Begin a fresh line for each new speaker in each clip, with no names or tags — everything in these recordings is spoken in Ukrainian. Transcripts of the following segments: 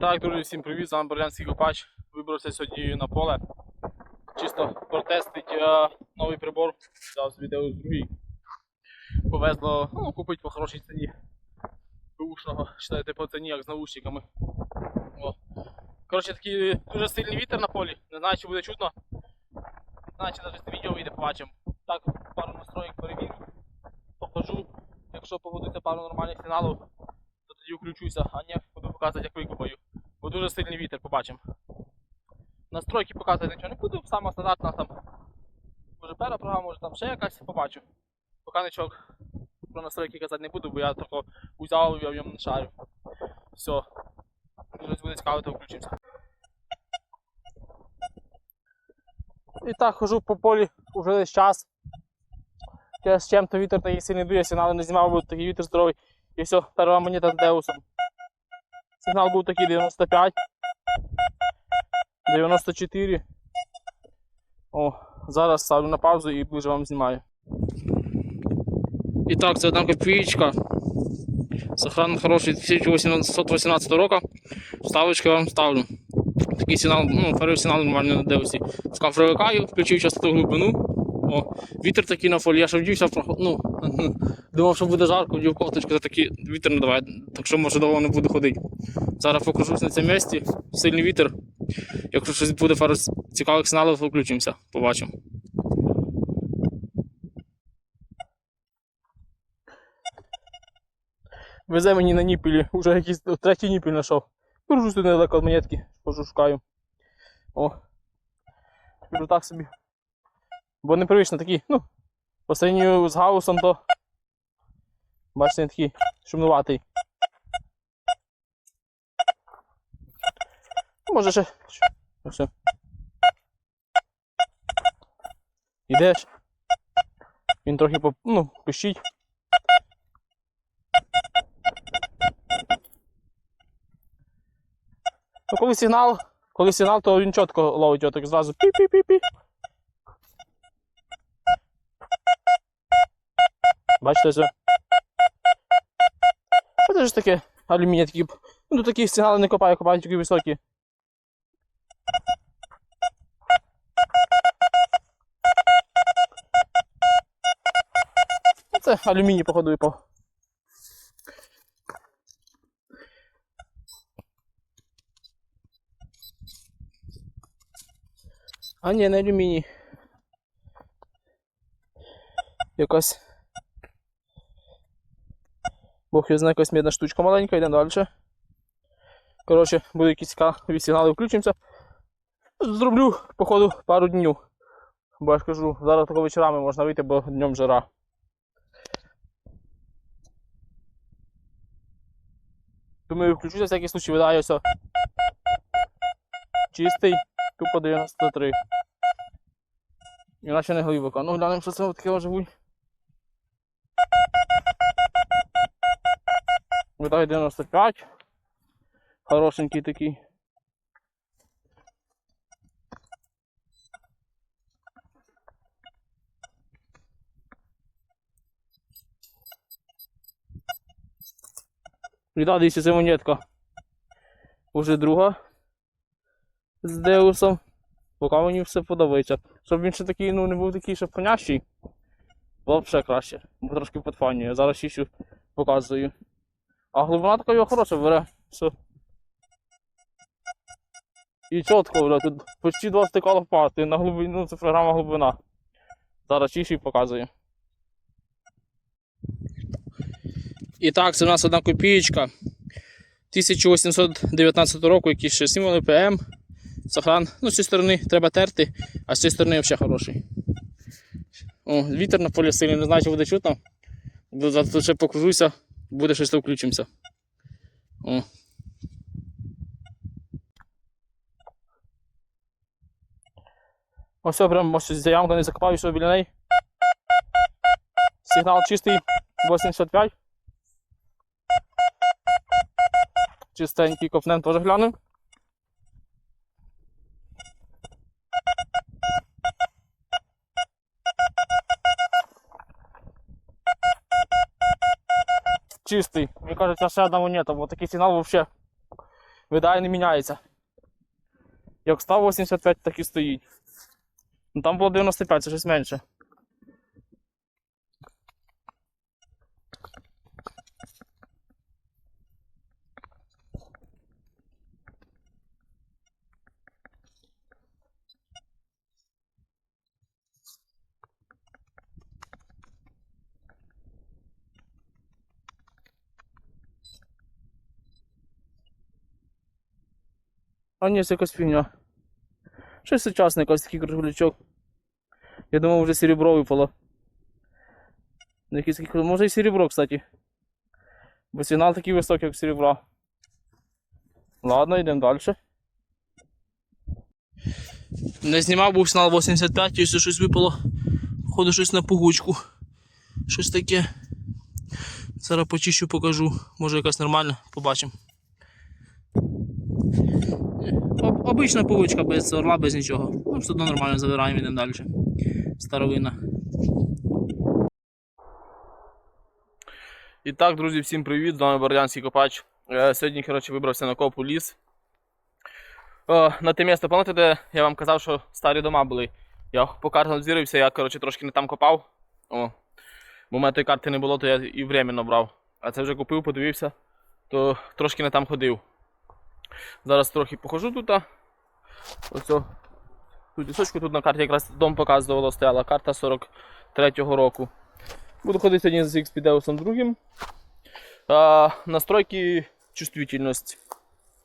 так, друзі, всім привіт, з вами Борлянський Копач. Вибрався сьогодні на поле. Чисто протестить е, новий прибор. Взяв собі Деус другий. Повезло ну, купити по хорошій ціні. Бушного, читайте по ціні, як з наушниками. Коротше, такий дуже сильний вітер на полі. Не знаю, чи буде чутно. Не знаю, чи навіть відео вийде, побачимо. Так, пару настроїк перевірю. Покажу. Якщо погодиться пару нормальних сигналів, то тоді включуся, а ні, буду показувати, як викупаю. Бо дуже сильний вітер, побачимо. Настройки показувати нічого не буду, сама стандартна там. Може пера програма, може там ще якась, побачу. Поки нічого про настройки казати не буду, бо я трохи узяв я в ньому не шарю. Все. Щось буде цікаво, то включимося. І так, хожу по полі уже десь час. З чим-то вітер такий сильний дує, сигнали не знімав, бо такий вітер здоровий. І все, перша монета з Деусом. Сигнал був такий 95. 94. О, зараз ставлю на паузу і ближе вам знімаю. І так, це одна копійка. Сохран хороший 1818 року. Ставочки вам ставлю. Такий сигнал, ну, перший сигнал нормально Деусі. Скав привикаю, включив частоту глибину. О, вітер такий на фолі, я ще вдівся, ну, думав, що буде жарко, вдів кофточку, та такий вітер не давай, так що може довго не буду ходити. Зараз покружусь на цьому місці, сильний вітер. Якщо щось буде пару цікавих сигналів, то включимося, побачимо. Везе мені на ніпілі, вже якийсь третій ніпіль знайшов. Кружусь тут недалеко від монетки, хожу шукаю. О. Кажу так собі. Бо непривично такий, ну, по сравнению з гаусом, то бачите, він такий шумнуватий. Ну, Може ще. Ну, все. Ідеш. Він трохи поп... ну, пищить. Ну, коли сигнал, коли сигнал, то він чітко ловить його так зразу пі-пі-пі-пі. Бачите все? Це ж таке алюмінія такі. Ну тут такі сигнали не копаю, копаю тільки високі. Ну, Це алюміній, походу, випав. А ні, не алюміній. Якась. Бог його знає, якась медна штучка маленька, йдемо далі. Коротше, буде якісь цікаві сигнали, включимося. Зроблю, походу, пару днів. Бо я ж кажу, зараз тако вечорами можна вийти, бо днем жара. Думаю, включуся, всякий случай видаю все. Чистий, тупо 93. Іначе не глибоко. Ну глянемо, що це таке може Видаю 95. Хорошенький такий. І да, дивіться, це монетка. Уже друга з Деусом. Поки мені все подобається. Щоб він ще такий, ну, не був такий, що понящий. Було б ще краще. Бо трошки підфанює. Зараз ще показую. А глибина така його хороша бере. Все. І чітко, бля, тут почти 2 стика лопати на глибину, це програма глибина. Зараз чіші показую. І так, це у нас одна копієчка. 1819 року, якісь ще символи ПМ. Сохран. Ну, з цієї сторони треба терти, а з цієї сторони взагалі хороший. О, вітер на полі сильний, не знаю, чи буде чутно. Зараз ще покружуся, буде щось то включимося. О. Ось прям ось заявка не закопаю, все біля неї. Сигнал чистий 85. Чистенький копнем теж глянемо. Чистий. Мені кажеться, ще одного нету, бо такий сигнал взагалі видає не міняється. Як став 85, так і стоїть. Ну там було 95, це щось менше. А ні, це якась фігня. Щось сучасне, якийсь такий круглячок. Я думав, вже серебро випало. Ну, якийсь може і серебро, кстати. Бо сигнал такий високий, як серебра. Ладно, йдемо далі. Не знімав, був сигнал 85, і все щось випало. Походу щось на пугучку. Щось таке. Зараз почищу, покажу. Може якась нормальна, побачимо. Обична павучка без орла, без нічого. Ну, все одно нормально забираємо, йдемо далі. Старовина. І так, друзі, всім привіт! З вами Бордянський Копач. Е, Сьогодні, коротше, вибрався на коп у ліс. Е, На те місце, пам'ятаєте, де я вам казав, що старі дома були. Я по картам звірився, я коротше, трошки не там копав. О. Бо у мене тої карти не було, то я і временно брав. А це вже купив, подивився, то трошки не там ходив. Зараз трохи похожу тут. А. Ось о, тут лісочку, тут на карті якраз дом показувало, стояла карта 43-го року. Буду ходити сьогодні з Xpedeus другим. А, настройки чувствительність.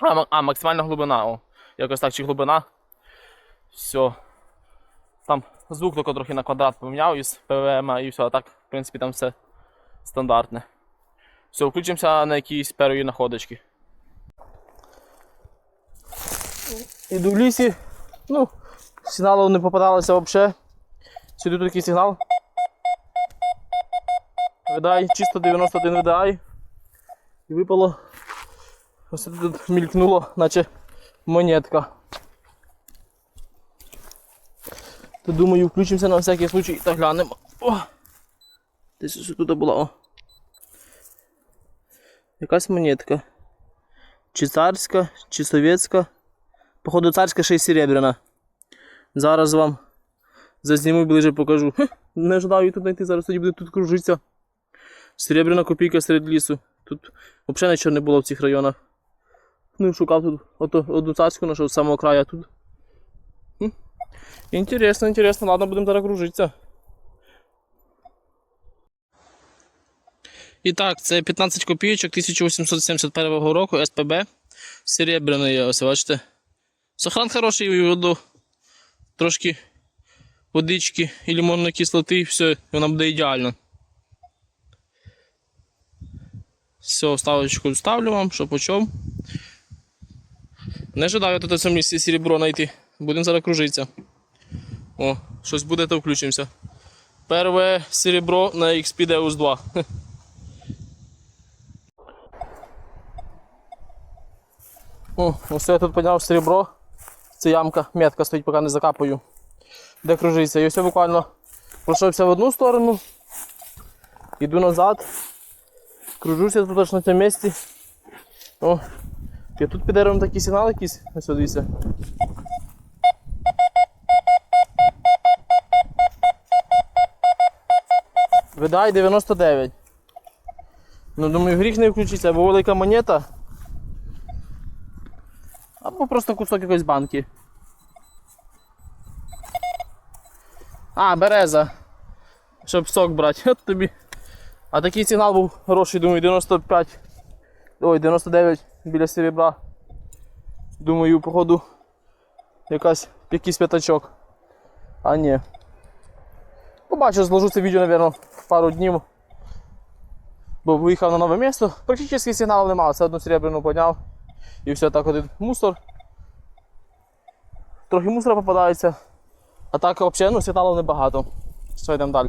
А, а, максимальна глибина. О. Якось так чи глибина. Все. Там звук тільки трохи на квадрат поміняв із ПВМ і все, а так, в принципі, там все стандартне. Все, включимося на якісь перві находочки. Іду в лісі. Ну, сигналу не попадалося взагалі. Сюди такий сигнал. Видай, чисто 91 видай. І випало. Ось тут мількнуло, наче монетка. То думаю, включимося на всякий случай та глянемо. О! Десь ось тут була, о. Якась монетка. Чи царська, чи совєтська. Походу царська ще й серебряна. Зараз вам зазніму ближе покажу. Хе, не ждав її тут знайти, зараз тоді буде тут кружитися. Серебряна копійка серед лісу. Тут взагалі нічого не було в цих районах. Ну, шукав тут ото, одну царську знайшов з самого краю тут. Хм. Інтересно, інтересно, ладно, будемо зараз кружитися. І так, це 15 копійочок 1871 року СПБ. Серебряний, ось бачите. Сохран хороший воду. Трошки водички і лимонної кислоти, і все, і вона буде ідеально. Все, ставочку ставлю вам, що по чому. Не жадаю тут цьому місці серебро знайти. Будемо зараз кружитися. О, щось буде, то включимося. Перше серебро на XP Deus 2. О, ось я тут підняв серебро. Це ямка, метка стоїть, поки не закапаю. Де кружиться. І ось я буквально пройшовся в одну сторону. Іду назад. Кружуся тут на цьому місці. О, і тут під деревом такий сигнал якийсь. Ось дивіться. Видай 99. Ну думаю, гріх не включиться, або велика монета. Або просто кусок якоїсь банки. А, береза. Щоб сок брати. От тобі. А такий сигнал був хороший, думаю, 95. Ой, 99 біля серебра. Думаю, походу якась якийсь п'ятачок. А ні. Побачу, зложу це відео, мабуть, пару днів. Бо виїхав на нове місто. Практично сигналу немає, все одну серебряну підняв. І все так один мусор. Трохи мусора попадається. А так взагалі ну, сигналів небагато. Все, йдемо далі.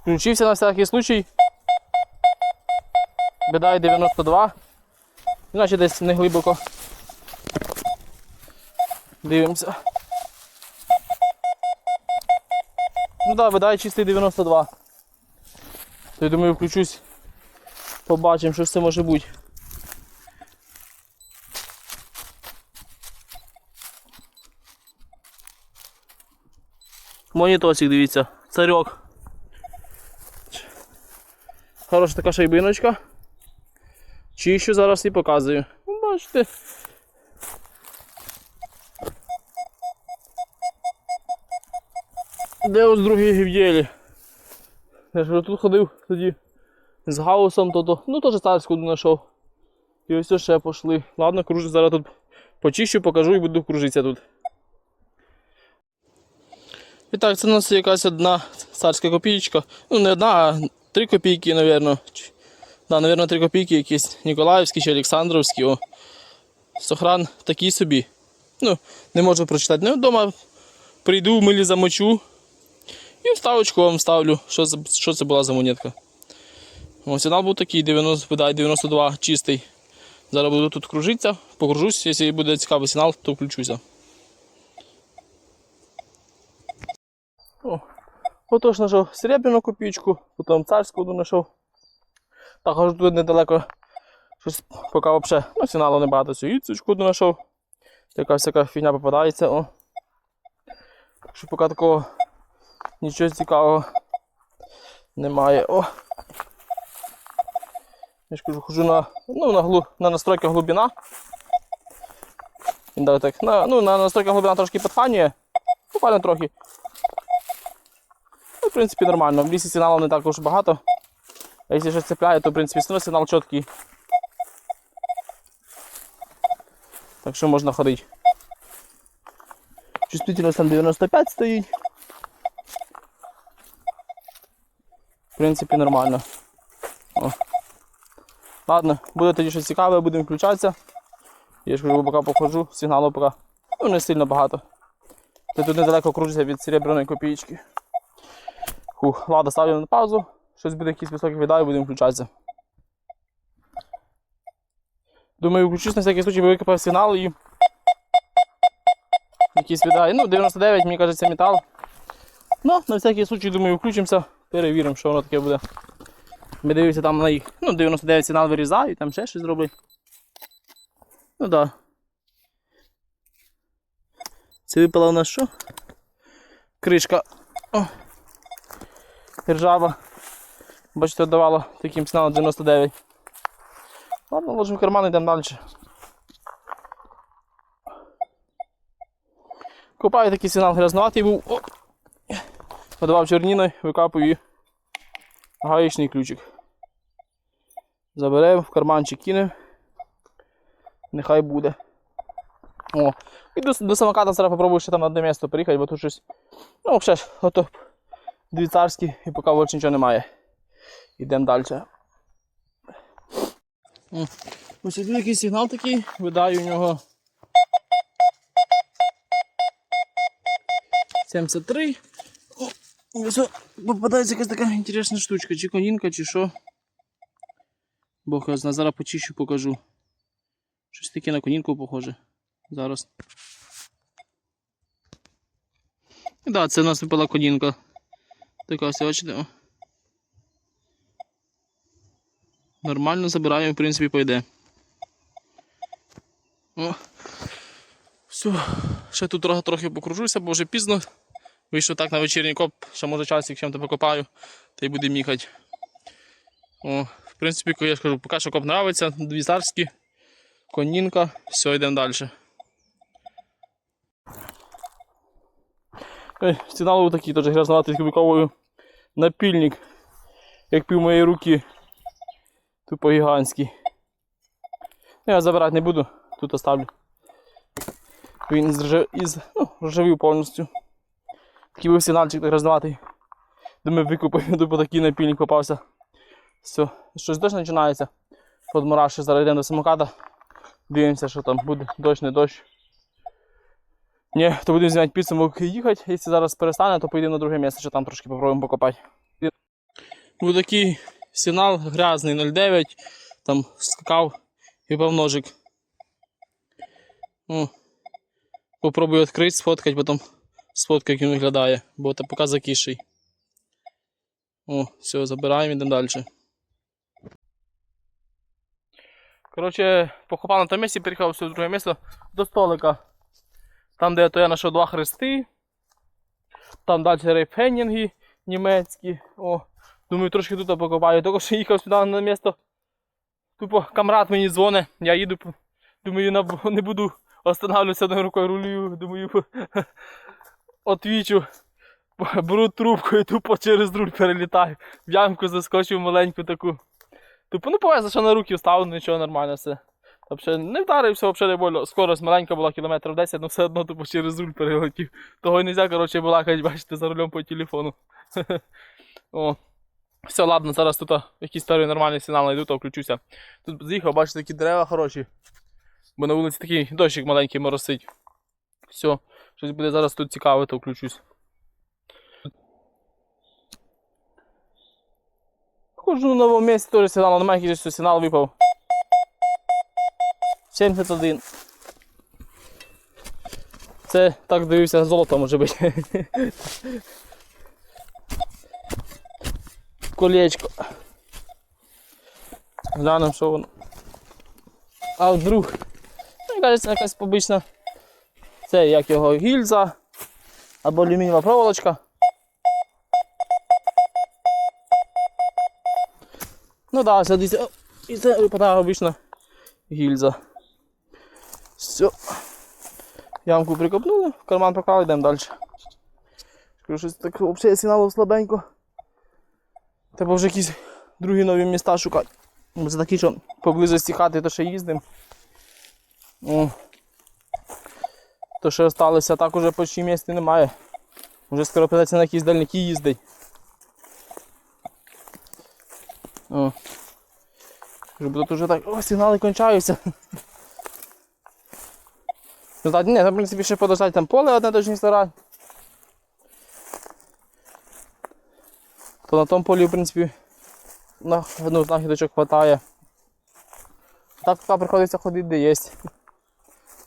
Включився на всякий случай. Бедай 92. Значить десь не глибоко. Дивимося. Ну так, да, видає чистий 92. То я думаю, включусь, побачимо, що ж це може бути. Монітосик, дивіться, царьок. Хороша така шайбиночка. Чищу зараз і показую. Ну, Бачите. Де ось другий гів'єлі? Я ж тут ходив тоді з гаусом, то, то ну теж царську знайшов. І ось ще пішли. Ладно, кружу зараз тут почищу, покажу і буду кружитися тут. І так, це у нас якась одна царська копійка. Ну, не одна, а три копійки, мабуть. Да, мабуть, три копійки якісь Ніколаївські чи Олександровські. О. Сохран такий собі. Ну, не можу прочитати. Ну, вдома прийду, милі замочу. І вставочку вам ставлю, що, що це була за монетка. О, сигнал був такий 90, видай, 92 чистий. Зараз буду тут кружитися, покружусь, якщо буде цікавий сигнал, то включуся. Отож знайшов серебряну копійку, потім царську одну знайшов. Також тут недалеко щось поки взагалі ну, сигналу небагато. Сюїцючку одну знайшов. Така всяка фігня попадається. О. Так що поки такого нічого цікавого немає. О. Я ж кажу, хожу на, ну, на, глу, на настройках глибина. Він дав так, на, ну, на настройках глибина трошки підханює. Буквально трохи. Ну, в принципі, нормально. В лісі сигналів не так уж багато. А якщо щось цепляє, то в принципі все сигнал чіткий. Так що можна ходити. Чувствительність там 95 стоїть. В принципі, нормально. Ладно, буде тоді щось цікаве, будемо включатися. Я ж кажу, поки походжу, сигналу поки ну, не сильно багато. Ти тут недалеко кружиться від серебряної копійки. Ладно, ставлю на паузу. Щось буде якийсь високий віддаю, будемо включатися. Думаю, включусь на всякий случай, викопав сигнал і. Якийсь віддає. Ну, 99, мені кажеться, метал. Ну, на всякий случай, думаю, включимося, перевіримо, що воно таке буде. Ми дивимося там на їх. Ну, 99 сигнал вирізаю, там ще щось зроблю. Ну так. Да. Це випала у нас що? Кришка. О. Ржава. Бачите, давала таким сигналом 99. Ладно, ложимо в карман, йдемо далі. Купаю такий сигнал грязнуватий був. Подавав чорніною, викапую гаєчний ключик. Заберемо, в карманчик кинемо. Нехай буде. О, і до, до самоката зараз попробую ще там на одне місце приїхати, бо тут щось. Ну, ще ж, ото дві царські і поки більше нічого немає. Йдемо далі. Ось тут якийсь сигнал такий, видаю у нього 73. Ось попадається якась така інтересна штучка, чи конінка, чи що. Бог знає, зараз почищу, покажу. Щось таке на конінку похоже. Зараз. Так, да, це в нас випала конінка. Така ось, бачите. Нормально забираємо, в принципі, пойде. О. Все, ще тут трохи покружуся, бо вже пізно. Вийшов так на вечірній коп, ще може часик чим-то покопаю, та й будемо їхати. О, в принципі, я ж кажу, поки що коп нравиться, дві царські, конінка, все, йдемо далі. Ой, Стінали такий теж грязнуватий з кубиковою напільник, як пів моєї руки. Тупо гігантський. Ну, Я забирати не буду, тут оставлю. Він із ну, ржавів повністю. Такий був сигнальчик грязнуватий. Думаю, викупив, тупо такий напільник попався. Все, щось дощ починається. Подмораші, зараз йдемо до самоката. Дивимося, що там буде, дощ, не дощ. Ні, то будемо знімати підсумок і їхати. Якщо зараз перестане, то поїдемо на друге місце, що там трошки попробуємо покопати. Був такий сигнал грязний 0,9, там скакав і пав. О, попробую відкрити, сфоткати, потім сфоткаю, як він виглядає, бо це поки закіший. О, все, забираємо, йдемо далі. Коротше, похопав на тому місці, переїхав в друге місце до столика. Там, де то я знайшов два хрести. Там далі рейфенінги німецькі. О, думаю, трошки тут покопаю. Тільки що їхав сюди на місто. Тупо камрад мені дзвонить, я їду. Думаю, не буду останавливатися одною рукою рулю. Думаю, отвічу. Беру трубку і тупо через руль перелітаю. В ямку заскочив маленьку таку. Тупо, ну повезло, що на руки встав, нічого нормально все. Взагалі не вдарився, взагалі болю. Скорость маленька була кілометрів 10, але все одно тупо через руль перелетів. Того й не можна, коротше, балакати, бачите, за рулем по телефону. О. Все, ладно, зараз тут якийсь старий нормальний сигнал знайду, то включуся. Тут з'їхав, бачите, такі дерева хороші. Бо на вулиці такий дощик маленький моросить. Все, щось буде зараз тут цікаве, то включусь. Хожу на новому місці, теж сигнал, немає якийсь сигнал випав. 71. Це так дивився, золото може бути. Колечко. Глянемо, що воно. А вдруг. Мені кажеться, якась побична. Це як його гільза або алюмінієва проволочка. Ну так, да, садиться. І це випадає обична гільза. Все. Ямку прикопнули, в карман поклали, йдемо далі. Скажу, щось так взагалі сигналу слабенько. Треба вже якісь другі нові міста шукати. Бо це такі, що поблизості хати, то ще їздимо. То що залишилося, так уже почти місця немає. Вже скоро придеться на якісь дальники їздити. О. Тут уже так. О, сигнали кончаються. Ну так, ні, там, в принципі, ще подождати там поле одне точні старати. То на тому полі, в принципі, на, ну, знахідочок хватає. Так приходиться ходити, де є.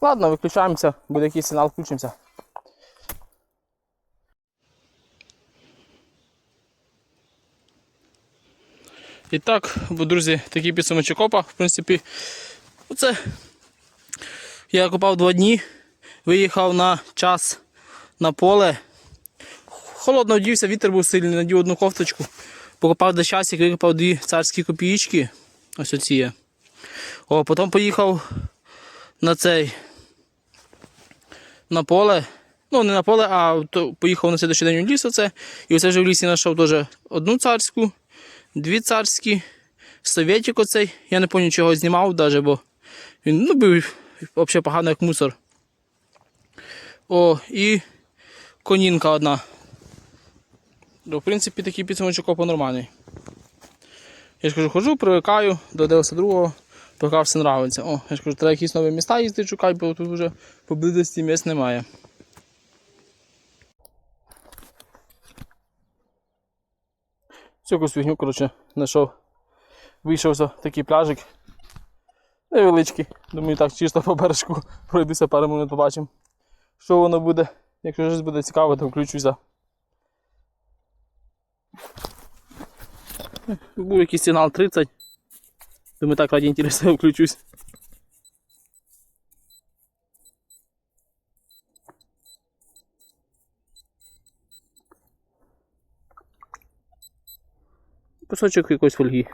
Ладно, виключаємося, буде якийсь сигнал, включимося. І так, друзі, такий підсумочок копа, в принципі, оце я копав два дні, виїхав на час на поле. Холодно вдівся, вітер був сильний, надів одну кофточку. Покопав до часик, викопав дві царські копієчки. Ось оці є. О, потім поїхав на цей на поле. Ну, не на поле, а то поїхав на слідчий день у ліс оце. І оце вже в лісі знайшов теж одну царську, дві царські, совєтик оцей. Я не пам'ятаю, чого знімав навіть, бо він ну, був взагалі погано як мусор. О, і конінка одна. Ну, в принципі, такий підсумочок копа нормальний. Я ж кажу, ходжу, привикаю до 92-го, поки все нравиться. О, я ж кажу, треба якісь нові міста їздити шукати, бо тут вже поблизості місць немає. Всю якусь фігню, коротше, знайшов. Вийшов за такий пляжик. Невеличкий. Думаю, так чисто по бережку пройдуся пару минут побачимо. Що воно буде. Якщо щось буде цікаво, то включуся. Був якийсь сигнал 30. Думаю, так ради інтересу включусь. Кусочок якоїсь фольги.